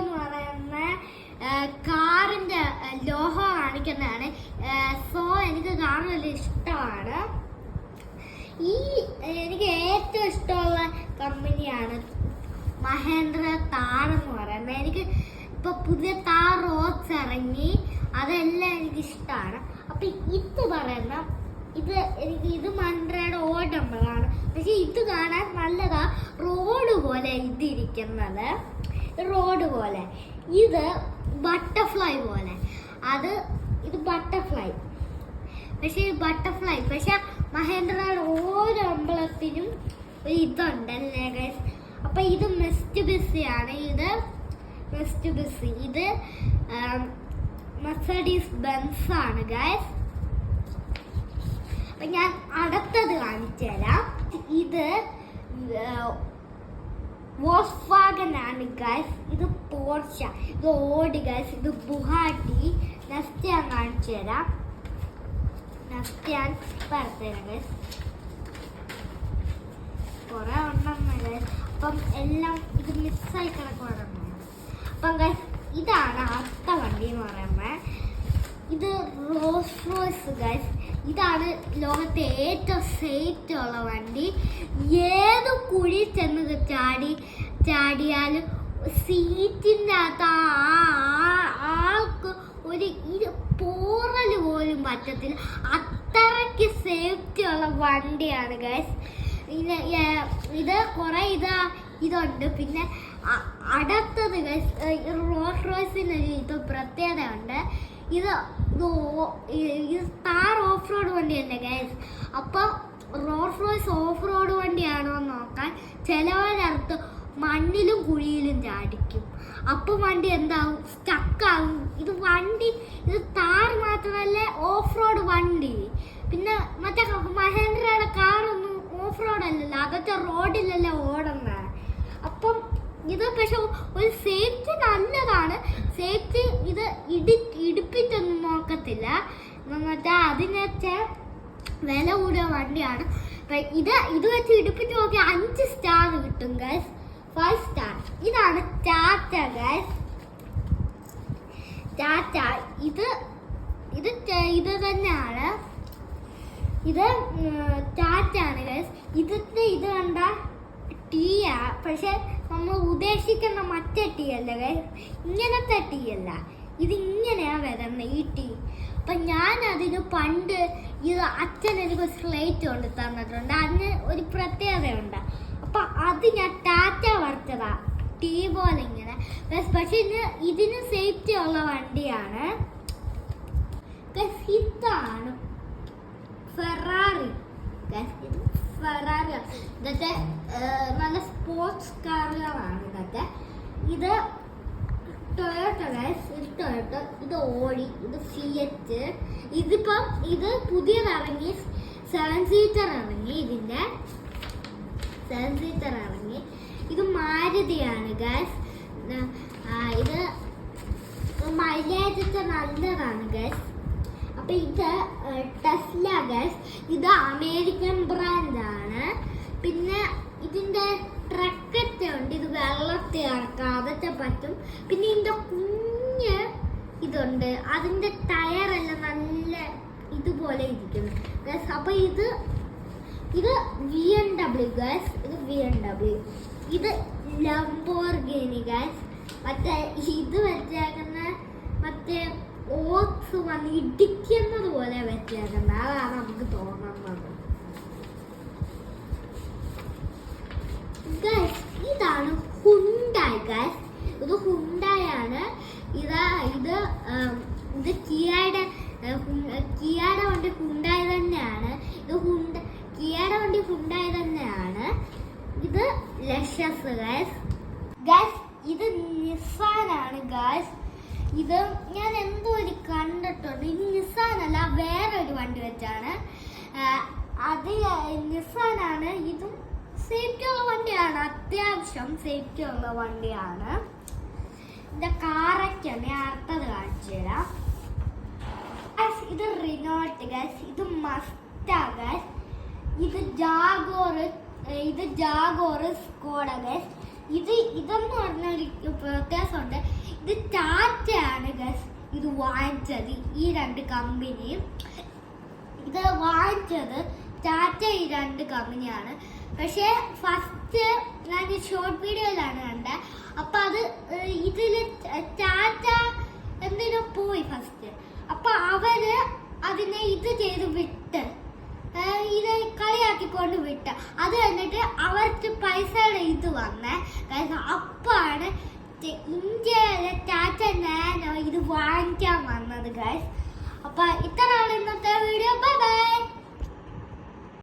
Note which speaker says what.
Speaker 1: എന്ന് പറയുന്ന കാറിന്റെ ലോഹം കാണിക്കുന്നതാണ്. സോ എനിക്ക് കാണാൻ വലിയ ഇഷ്ടമാണ്. ഈ എനിക്ക് ഏറ്റവും ഇഷ്ടമുള്ള കമ്പനിയാണ് മഹേന്ദ്ര താർ എന്ന് പറയുന്നത്. എനിക്ക് ഇപ്പൊ പുതിയ താർ റോഡ്സ് ഇറങ്ങി അതെല്ലാം എനിക്ക് ഇഷ്ടമാണ്. അപ്പൊ ഇത് പറയുന്ന ഇത് എനിക്ക് ഇത് മഹേന്ദ്രയുടെ ഓടമ്പളാണ് പക്ഷെ ഇത് കാണാൻ നല്ലതാ റോഡ് പോലെ ഇതിരിക്കുന്നത്. റോഡ് പോലെ. ഇത് ബട്ടർഫ്ലൈ പോലെ. അത് ഇത് ബട്ടർഫ്ലൈ. പക്ഷെ ബട്ടർഫ്ലൈ. പക്ഷെ മഹേന്ദ്രയുടെ ഓരോ അമ്പലത്തിനും ഒരു ഇതുണ്ടല്ലേ ഗൈസ് അപ്പൊ ഇത് മെസ്റ്റ് ബിസിയാണ് ഇത് മെസ്റ്റ് ബിസി ഇത് മെസഡീസ് ബെൻസ് ആണ് ഗൈസ് അപ്പൊ ഞാൻ അടുത്തത് കാണിച്ചു തരാം ഇത് വോസ്വാഗൻ ആണ് ഗൈസ് ഇത് പോർച്ച ഇത് ഓടി ഗൈസ് ഇത് ബുഹാട്ടി നെക്സ്റ്റ് ഞാൻ കാണിച്ചു തരാം. നെക്സ്റ്റ് ഞാൻ പറഞ്ഞുതരാം ഗൈസ് കുറെ ഉണ്ടെന്ന് ഗൈസ് അപ്പം എല്ലാം ഇത് മിസ്സായി കിടക്കുവാണ് അപ്പം ഗൈസ് ഇതാണ് അടുത്ത വണ്ടി എന്ന് പറയുമ്പോൾ ഇത് റോസ് റോയ്സ് ഗൈസ് ഇതാണ് ലോകത്തെ ഏറ്റവും സേഫ്റ്റി ഉള്ള വണ്ടി. ഏത് കുഴി ചെന്ന് ചാടി ചാടിയാലും സീറ്റിന്റെ അകത്ത് ആൾക്ക് ഒരു ഇത് പോറൽ പോലും പറ്റത്തില്ല. അത്രയ്ക്ക് സേഫ്റ്റി ഉള്ള വണ്ടിയാണ് ഗൈസ് പിന്നെ ഇത് കുറേ ഇതാ ഇതുണ്ട്. പിന്നെ അടുത്തത് ഗൈസ് റോസ് റോയ്സിന് ഒരു ഇത് പ്രത്യേകത ഉണ്ട് ഇത് ഇത് ഓഫ് റോഡ് വണ്ടിയല്ലേ ഗൈസ് അപ്പോൾ റോഡ് റോയ്സ് ഓഫ് റോഡ് വണ്ടിയാണോ എന്ന് നോക്കാൻ ചിലവരടുത്ത് മണ്ണിലും കുഴിയിലും ചാടിക്കും. അപ്പോൾ വണ്ടി എന്താവും? സ്റ്റക്കാവും ഇത് വണ്ടി ഇത് താർ മാത്രമല്ല ഓഫ് റോഡ് വണ്ടി. പിന്നെ മറ്റേ മഹേന്ദ്രയുടെ കാറൊന്നും ഓഫ് റോഡ് അല്ലല്ലോ അതൊക്കെ റോഡിലല്ലേ ഓടുന്നത്. അപ്പം ഇത് പക്ഷെ ഒരു സേഫ്റ്റി നല്ലതാണ് സേഫ്റ്റി ഇത് ഇടി ഇടിപ്പിച്ചൊന്നും നോക്കത്തില്ല മറ്റേ അതിനൊക്കെ വില കൂടിയ വണ്ടിയാണ്. ഇത് ഇത് വെച്ച് ഇടുപ്പിച്ച് നോക്കി അഞ്ച് സ്റ്റാർ കിട്ടും ഗൈസ് ഫൈവ് സ്റ്റാർ ഇതാണ് ടാറ്റ ഗൈസ് ടാറ്റ ഇത് ഇത് ഇത് തന്നെയാണ്. ഇത് ടാറ്റാണ് ഗൈസ് ഇതിന്റെ ഇത് കണ്ട ടീയാ പക്ഷെ നമ്മൾ ഉദ്ദേശിക്കുന്ന മറ്റേ ടീ അല്ല ഗൈസ് ഇങ്ങനത്തെ ടീ അല്ല. ഇത് ഇങ്ങനെയാ വരുന്നത് ഈ ഞാൻ അതിന് പണ്ട് ഇത് അച്ഛൻ എനിക്ക് സ്ലേറ്റ് കൊണ്ട് തന്നിട്ടുണ്ട്. അതിന് ഒരു പ്രത്യേകതയുണ്ട്. അപ്പൊ അത് ഞാൻ ടാറ്റ വറുത്തതാ. ടീ പോലെ ഇങ്ങനെ. പക്ഷെ ഇത് ഇതിന് സേഫ്റ്റി ഉള്ള വണ്ടിയാണ്. ഇതാണ് ഫെറാറി ഫെറാറി ഇതൊക്കെ നല്ല സ്പോർട്സ് കാറുകളാണ് ഇതൊക്കെ. ഇത് ടൊയോട്ട ഗൈസ് ഇത് ടൊയോട്ട ഇത് ഓടി ഇത് ഫിയറ്റ് ഇതിപ്പം ഇത് പുതിയതിറങ്ങി സെവൻ സീറ്റർ ഇറങ്ങി ഇതിന്റെ സെവൻ സീറ്റർ ഇറങ്ങി ഇത് മാരുതിയാണ് ഗൈസ് ഇത് മൈലേജ് ഒക്കെ നല്ലതാണ് ഗൈസ് അപ്പം ഇത് ടെസ്ല ഗൈസ് ഇത് അമേരിക്കൻ ബ്രാൻഡാണ് പിന്നെ ഇതിന്റെ ട്രക്ക് ഇറക്കാം പറ്റും. പിന്നെ ഇതിന്റെ കുഞ്ഞ് ഇതുണ്ട്. അതിന്റെ ടയറെല്ലാം നല്ല ഇതുപോലെ ഇരിക്കുന്നു. ഗസ് അപ്പോൾ ഇത് ഇത് വി എൻ ഡബ്ല്യു ഗസ് ഇത് വി എൻ ഡബ്ല്യു ഇത് ലംബോർഗിനി ഗസ് മറ്റേ ഇത് വെച്ചേക്കുന്ന മറ്റേ ഓക്സ് വന്ന് ഇടിക്കുന്നത് പോലെ വെച്ചേക്കുന്നത് അതാണ് നമുക്ക് തോന്നുന്നത്. ഇതാണ് ഹുണ്ടായി ഗൈസ് ഇത് ഹുണ്ടായാണ്. ഇതാ ഇത് ഇത് കിയയുടെ കിയയുടെ വണ്ടി ഹുണ്ടായി തന്നെയാണ്. ഇത് ഹുണ്ട കിയയുടെ വണ്ടി ഹുണ്ടായി തന്നെയാണ്. ഇത് ലക്ഷസ് ഗൈസ് ഗൈസ് ഇത് നിസാനാണ് ഗൈസ് ഇത് ഞാൻ എന്തോ ഒരു കണ്ടിട്ടുണ്ട്. ഇത് നിസാനല്ല അല്ല വേറെ ഒരു വണ്ടി വെച്ചാണ്. അത് നിസാനാണ് ഇതും സേഫ്റ്റി ഉള്ള വണ്ടിയാണ്. അത്യാവശ്യം സേഫ്റ്റി ഉള്ള വണ്ടിയാണ്. ഇതിന്റെ കാറൊക്കെ ഞാൻ അടുത്തത് കാണിച്ചു തരാം. ഇത് റിനോൾട്ട് ഗൈസ് ഇത് മസ്റ്റാ ഗൈസ് ഇത് ജാഗോർ ഇത് ജാഗോർ സ്കോഡ ഗൈസ് ഇത് ഇതെന്ന് പറഞ്ഞാൽ വ്യത്യാസമുണ്ട്. ഇത് ടാറ്റയാണ് ഗസ് ഇത് വാങ്ങിച്ചത് ഈ രണ്ട് കമ്പനിയും ഇത് വാങ്ങിച്ചത് ടാറ്റ ഈ രണ്ട് കമ്പനിയാണ് പക്ഷേ ഫസ്റ്റ് ഞാൻ ഷോർട്ട് വീഡിയോയിലാണ് കണ്ടത്. അപ്പൊ അത് ഇതിൽ ടാറ്റ എന്തിനോ പോയി ഫസ്റ്റ് അപ്പൊ അവർ അതിനെ ഇത് ചെയ്ത് വിട്ട് ഇത് കളിയാക്കിക്കൊണ്ട് വിട്ട്. അത് കഴിഞ്ഞിട്ട് അവർക്ക് പൈസയുടെ ഇത് വന്നേ. അപ്പാണ് ഇന്ത്യയിലെ ടാറ്റ നാനോ ഇത് വാങ്ങിക്കാൻ വന്നത് ഗൈസ് അപ്പൊ ഇത്രയാണ് ഇന്നത്തെ വീഡിയോ ബൈ ബൈ